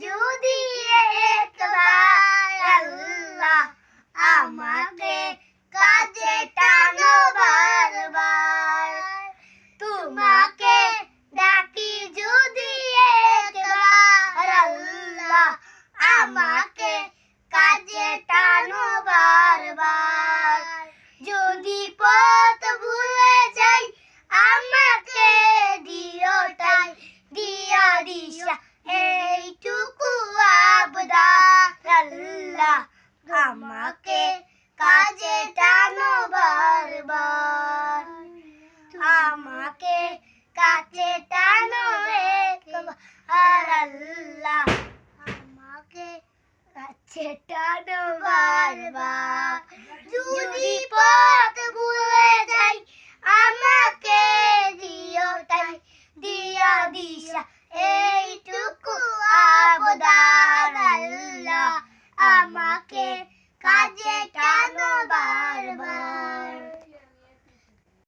যদি আমাকে কাজে টানো বারবার। আমাকে কাছে টানো আর আল্লাহ, আমাকে কাছে টানো বারবার। যদি পথ ভুলে যাই, আমাকে দিও তাই। দিয়া দিশা, এইটুকু আবদার। আল্লাহ, আমাকে